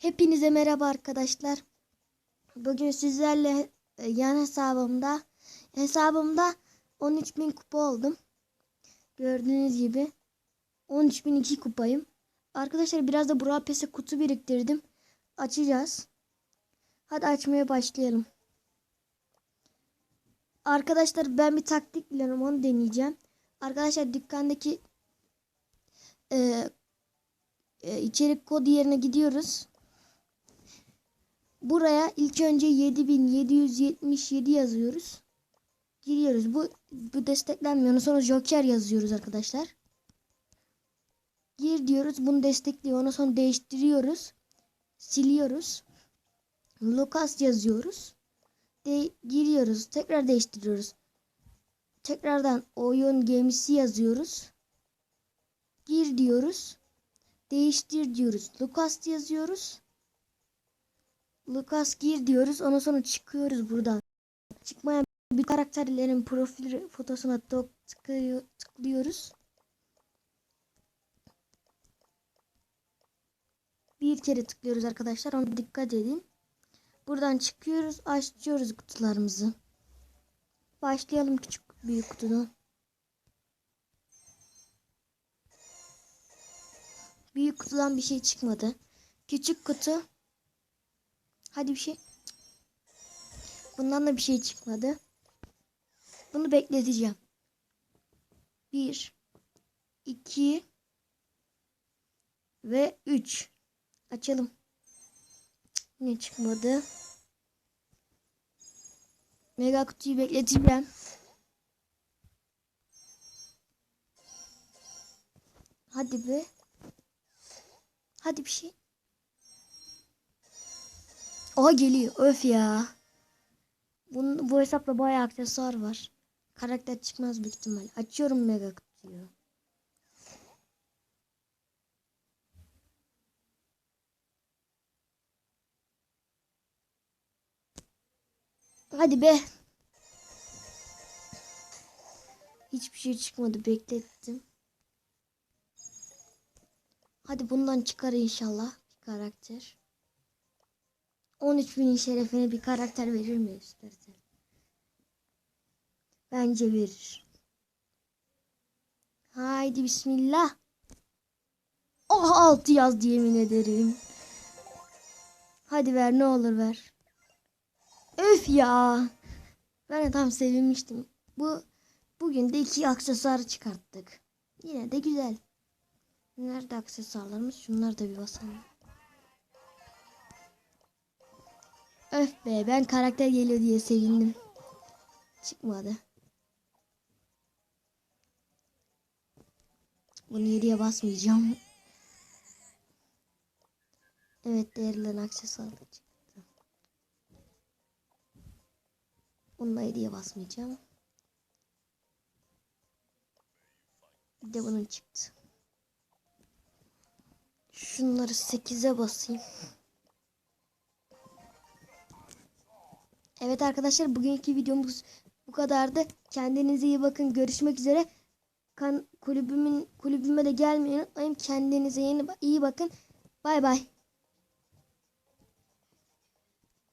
Hepinize merhaba arkadaşlar. Bugün sizlerle e, yan hesabımda hesabımda 13.000 kupa oldum. Gördüğünüz gibi 13.002 kupayım. Arkadaşlar biraz da Burak Pes'e kutu biriktirdim. Açacağız. Hadi açmaya başlayalım. Arkadaşlar ben bir taktik biliyorum onu deneyeceğim. Arkadaşlar dükkandaki e, e, içerik kodu yerine gidiyoruz. Buraya ilk önce 7777 yazıyoruz. Giriyoruz. Bu bu desteklenmiyor. Sonra Joker yazıyoruz arkadaşlar. Gir diyoruz. Bunu destekliyor. Ondan sonra değiştiriyoruz. Siliyoruz. Lucas yazıyoruz. De giriyoruz. Tekrar değiştiriyoruz. Tekrardan oyun gemisi yazıyoruz. Gir diyoruz. Değiştir diyoruz. Lucas yazıyoruz. Lucas gir diyoruz. Ondan sonra çıkıyoruz buradan. Çıkmaya bir karakterlerin profil fotosuna tık- tıklıyor- tıklıyoruz. Bir kere tıklıyoruz arkadaşlar. Ona dikkat edin. Buradan çıkıyoruz. Açıyoruz kutularımızı. Başlayalım küçük büyük kutudan. Büyük kutudan bir şey çıkmadı. Küçük kutu. Hadi bir şey. Bundan da bir şey çıkmadı. Bunu bekleteceğim. Bir, iki ve üç. Açalım. Ne çıkmadı? Mega kutuyu bekleteceğim. Hadi be. Hadi bir şey. Aha geliyor. Öf ya. Bunun, bu hesapta bayağı aksesuar var. Karakter çıkmaz büyük ihtimal. Açıyorum mega kutuyu. Hadi be. Hiçbir şey çıkmadı. Beklettim. Hadi bundan çıkar inşallah karakter. 13 binin şerefine bir karakter verir mi istersen? Bence verir. Haydi bismillah. Oh altı yaz yemin ederim. Hadi ver ne olur ver. Öf ya. Ben de tam sevinmiştim. Bu bugün de iki aksesuar çıkarttık. Yine de güzel. Nerede aksesuarlarımız? Şunlar da bir basalım. Öf be ben karakter geliyor diye sevindim. Çıkmadı. Bunu yediye basmayacağım. Evet değerilen aksesuar çıktı. Bunu da yediye basmayacağım. Bir de bunun çıktı. Şunları 8'e basayım. Evet arkadaşlar bugünkü videomuz bu kadardı. Kendinize iyi bakın. Görüşmek üzere. Kan kulübümün kulübüme de gelmeyi. Kendinize yeni iyi bakın. Bay bay.